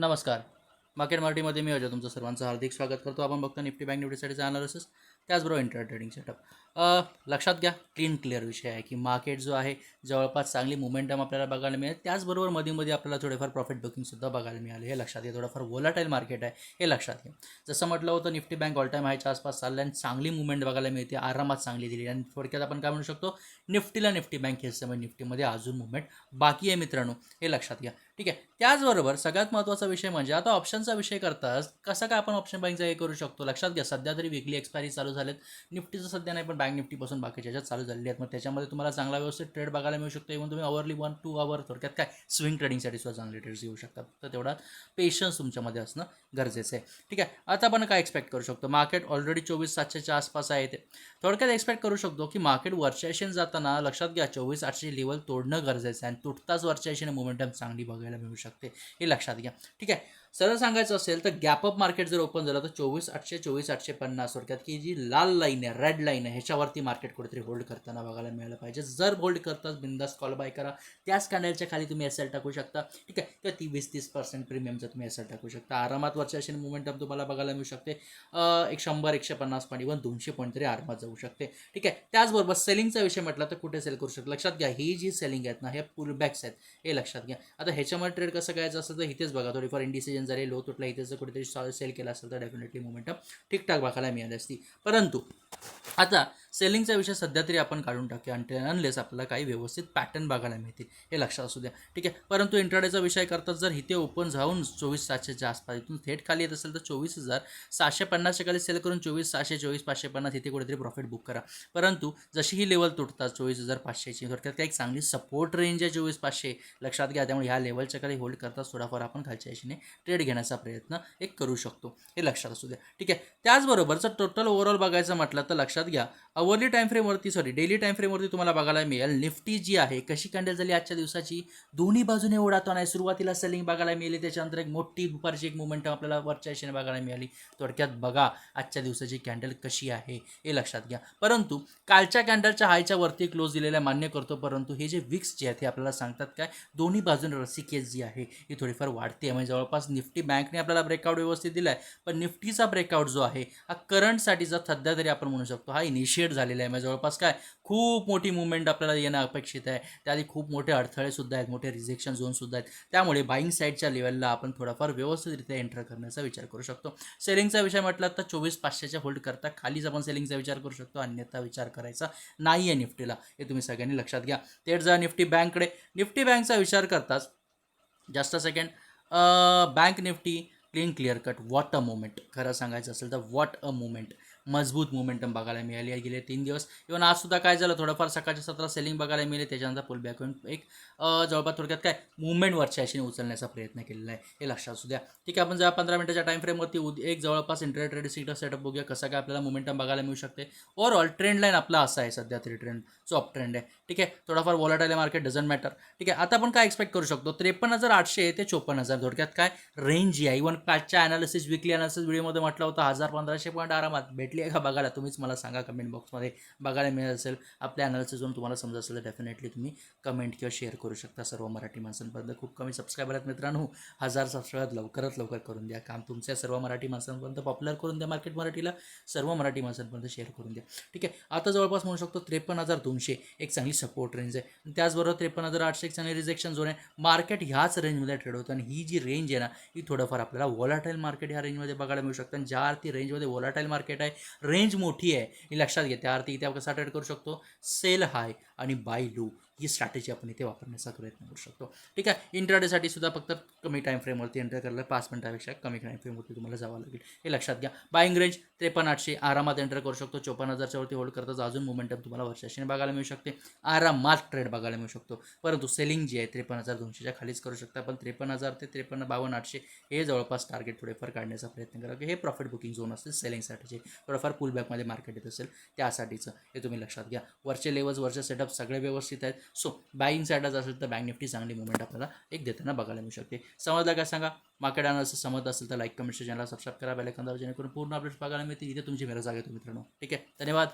नमस्कार. मार्केट मराठीमध्ये मी अजय तुमचं सर्वांचं हार्दिक स्वागत करतो. आपण बघतो निफ्टी बँक निफ्टीसाठीचा अनालिसिस त्याचबरोबर इंटर ट्रेडिंग सेटअप लक्षात घ्या क्लीन क्लिअर विषय आहे की मार्केट जो आहे जवळपास चांगली मोमेंटम आपल्याला बघायला मिळेल. त्याचबरोबरमध्ये मध्ये आपल्याला थोडेफार प्रॉफिट बुकिंगसुद्धा बघायला मिळाले. हे लक्षात घ्या थोडंफार वोलाटाईल मार्केट आहे हे लक्षात घ्या. जसं म्हटलं होतं निफ्टी बँक ऑल टाईम हायच्या आसपास चाललं आणि चांगली मुवमेंट बघायला मिळते आरामात चांगली दिली. आणि थोडक्यात आपण काय म्हणू शकतो निफ्टीला निफ्टी बँक हे समय निफ्टीमध्ये अजून मुवमेंट बाकी आहे मित्रांनो. हे लक्षात घ्या. ठीक आहे. त्याचबरोबर सगळ्यात महत्त्वाचा विषय म्हणजे आता ऑप्शनचा विषय करताच कसं काय आपण ऑप्शन बँकचा हे करू शकतो? लक्षात घ्या सध्या तरी विकली एक्सपायरी चालू झालेत. निफ्टीचं सध्या नाही पण बँक निफ्टीपासून बाकीच्या ह्याच्यात चालू झालेली आहेत. मग त्याच्यामध्ये तुम्हाला चांगला व्यवस्थित ट्रेड बघायला मिळू शकतो. इव्हन तुम्ही अवरली वन टू आवर थोडक्यात काय? स्विंग ट्रेडिंगसाठी सुद्धा चांगले ट्रेड्स घेऊ शकतात. तर तेवढा पेशन्स तुमच्यामध्ये असणं गरजेचं आहे. ठीक आहे. आता आपण काय एक्सपेक्ट करू शकतो? मार्केट ऑलरेडी चोवीस सातशेच्या आसपास आहे ते. थोडक्यात एक्सपेक्ट करू शकतो की मार्केट वरच्या दिशेने जाताना लक्षात घ्या चोवीस आठशे लेवल तोडणं गरजेचं आहे. आणि तुटताच वरच्या एशियन मोमेंटम चांगली बघायला मिळू शकते हे लक्षात घ्या. ठीक आहे? सरळ सांगायचं असेल तर गॅपअप मार्केट जर ओपन झालं तर चोवीस आठशे चोवीस आठशे पन्नास थोडक्यात की जी लाल लाईन आहे रेड लाईन आहे ह्याच्यावरती मार्केट कुठेतरी होल्ड करताना बघायला मिळालं पाहिजे. जर होल्ड करताच बिंदास कॉल बाय करा. त्याच कॅन्डलच्या खाली तुम्ही एस एल टाकू शकता. ठीक आहे? किंवा ती वीस तीस पर्सेंट प्रीमियमचं तुम्ही एस एल टाकू शकता. आरामात वरच्या असे मुवमेंटम तुम्हाला बघायला मिळू शकते. एक शंभर एकशे पन्नास पॉईंट इव्हन दोनशे पॉईंट तरी आरामात जाऊ शकते. ठीक आहे? त्याचबरोबर सेलिंगचा विषय म्हटला तर कुठे सेल करू शकतो? लक्षात घ्या ही जी सेलिंग आहेत ना हे पुल बॅक्स आहेत. हे लक्षात घ्या. आता ह्याच्यामध्ये ट्रेड कसं करायचं असेल तर इथेच बघा थोडीफार इंडिसिजन झाले लो तुटला इथे जर कुठेतरी सेल केला असेल तर डेफिनेटली मोमेंटम ठीकठाक बघायला मिळाली असती. परंतु आता सेलिंगचा विषय सध्या तरी आपण काढून टाकूया आणि अनलेस आपल्याला काही व्यवस्थित पॅटर्न बघायला मिळतील. हे लक्षात असू द्या. ठीक आहे? परंतु इंट्राडेचा विषय करतात जर इथे ओपन जाऊन चोवीस सातशेच्या आसपास इथून थेट खाली येत असेल तर चोवीस हजार सहाशे पन्नासच्या खाली सेल करून चोवीस सहाशे चोवीस पाचशे पन्नास इथे कुठेतरी प्रॉफिट बुक करा. परंतु जशी ही लेवल तुटतात चोवीस हजार पाचशेची थोडक्यात काही एक चांगली सपोर्ट रेंज आहे चोवीस पाचशे. लक्षात घ्या त्यामुळे ह्या लेवलच्या खाली होल्ड करतात थोडाफार आपण खालच्या याशीने ट्रेड घेण्याचा प्रयत्न एक करू शकतो. हे लक्षात असू द्या. ठीक आहे? त्याचबरोबर जर टोटल ओव्हरऑल बघायचं म्हटलं तर लक्षात घ्या अवरली टाईम फ्रेमवरती सॉरी डेली टाईम फ्रेमवरती तुम्हाला बघायला मिळेल. निफ्टी जी आहे कशी कॅन्डल झाली आजच्या दिवसाची? दोन्ही बाजूने ओढाताना नाही सुरुवातीला सेलिंग बघायला मिळाली त्याच्यानंतर एक मोठी दुपारची एक मुवमेंट आपल्याला वरच्या दिशेने बघायला मिळाली. थोडक्यात बघा आजच्या दिवसाची कॅन्डल कशी आहे हे लक्षात घ्या. परंतु कालच्या कॅन्डलच्या हायच्या वरती क्लोज दिलेल्या मान्य करतो परंतु हे जे विक्स जे आहेत हे आपल्याला सांगतात काय? दोन्ही बाजूने केस जी आहे ही थोडीफार वाढते म्हणजे जवळपास निफ्टी बँकने आपल्याला ब्रेकआउट व्यवस्थित दिला आहे पण निफ्टीचा ब्रेकआउट जो आहे हा करंटसाठीचा सध्या तरी आपण म्हणू शकतो हा क्रिएट झालेलं आहे. म्हणजे जवळपास काय खूप मोठी मुवमेंट आपल्याला येणं अपेक्षित आहे. त्याआधी खूप मोठे अडथळे सुद्धा आहेत मोठे रिजेक्शन झोन सुद्धा आहेत. त्यामुळे बाईंग साईडच्या लेवलला आपण थोडाफार व्यवस्थितरित्या एंटर करण्याचा विचार करू शकतो. सेलिंगचा विषय म्हटला तर चोवीस पाचशेच्या होल्ड करता खालीच आपण सेलिंगचा विचार करू शकतो. अन्यथा विचार करायचा नाही आहे निफ्टीला. हे तुम्ही सगळ्यांनी लक्षात घ्या. तेच जा निफ्टी बँककडे. निफ्टी बँकचा विचार करताच जास्त second bank Nifty clean clear cut what a moment खरं सांगायचं असेल तर वॉट अ मुमेंट मजबूत मोमेंटम बघायला मिळाली आहे गेले तीन दिवस. इव्हन आज सुद्धा काय झालं थोडंफार सकाळच्या सतरा सेलिंग बघायला मिळेल त्याच्यानंतर पुल बॅक होऊन एक जवळपास थोडक्यात काय मुवमेंट वरच्या अशीने उचलण्याचा प्रयत्न केलेला आहे. हे लक्षात असू द्या. ठीक आहे आपण जेव्हा पंधरा मिनिटाच्या टाईम फ्रेमवरती उद- एक जवळपास इंटरनेट रेडी सीटर सेटअप बघूया कसा काय आपल्याला मुमेंटम बघायला मिळू शकते. ओव्हरऑल ट्रेंड लाईन आपला असा आहे सध्या तरी ट्रेंड जो अप ट्रेंड आहे. ठीक आहे थोडाफार वॉलेटाईल मार्केट डझंट मॅटर ठीक आहे आता आपण काय एक्सपेक्ट करू शकतो? त्रेपन्न हजार आठशे ते चोपन्न हजार थोडक्यात काय? रेंज जी आहे इव्हन कालच्या अनालिसिस विकली अनालिसिस व्हिडिओमध्ये म्हटलं होतं हजार पंधराशे पॉईंट आरामात. भेटले आहे का बघायला? तुम्हीच मला सांगा कमेंट बॉक्समध्ये बघायला मिळत असेल आपल्या अनालिसिसवरून तुम्हाला समजा असेल तर डेफिनेटली तुम्ही कमेंट किंवा शेअर करू शकता सर्व मराठी माणसांपर्यंत खूप कमी सबस्क्रायबर आहेत मित्रांनो. हजार सबस्क्रायबर लवकरात लवकर करून द्या. काम तुमच्या सर्व मराठी माणसांपर्यंत पॉप्युलर करून द्या मार्केट मराठीला. सर्व मराठी माणसांपर्यंत शेअर करून द्या. ठीक आहे? आता जवळपास म्हणू शकतो त्रेपन्न हजार दोनशे एक चांगली सपोर्ट रेंज आहे. आणि त्याचबरोबर त्रेपन्न हजार आठशे एक चांगली रिजेक्शन झोन आहे. मार्केट ह्याच रेंजमध्ये ट्रेड होतं. आणि ही जी रेंज आहे ना ही थोडंफार आपल्याला वॉलाटाईल मार्केट ह्या रेंजमध्ये बघायला मिळू शकतं. आणि ज्या अर्थी रेंजमध्ये वॉलाटाईल मार्केट आहे रेंज मोठी आहे. ही लक्षात घ्या. त्या अर्थी इथे आपण कसा ट्रेड करू शकतो. सेल हाय आणि बाय लो. ही स्ट्रॅटेजी आपण इथे वापरण्याचा प्रयत्न करू शकतो. ठीक आहे? इंट्राडेसाठी सुद्धा फक्त कमी टाईम फ्रेमवरती एंटर करायला पाच मिनिटापेक्षा कमी टाईम फ्रेमवरती तुम्हाला जावं लागेल. हे लक्षात घ्या. बाईंग रेंज त्रेपन्न आठशे आरामात एंटर करू शकतो. चोपन्न हजारच्या वरती होल्ड करताच अजून मोमेंटम तुम्हाला वर्षाशीने बघायला मिळू शकते. आरामात ट्रेड बघायला मिळू शकतो. परंतु सेलिंग जी आहे त्रेपन्न हजार दोनशेच्या खालीच करू शकता. पण त्रेपन्न हजार ते त्रेपन्न बावन्न आठशे हे जवळपास टार्गेट थोडेफार काढण्याचा प्रयत्न करा. की हे प्रॉफिट बुकिंग झोन असतील सेलिंगसाठीचे थोडंफार पुलबॅकमध्ये मार्केट येत असेल त्यासाठीचं हे तुम्ही लक्षात घ्या. वरचे लेवल्स वरचे सेटअप सगळे व्यवस्थित आहेत. सो बाईंग साईडच असेल तर बँक निफ्टी चांगली मुवमेंट आपल्याला एक देताना बघायला मिळू शकते. समजलं काय सांगा? मार्केट अनालिसिस समजत असेल तर लाईक कमेंट चॅनलला सबस्क्राईब करा. बेल जेणेकरून पूर्ण अपडेट्स बघायला मिळतील. इथे तुमची वेळ जागा तुम्ही मित्रांनो. ठीक आहे? धन्यवाद.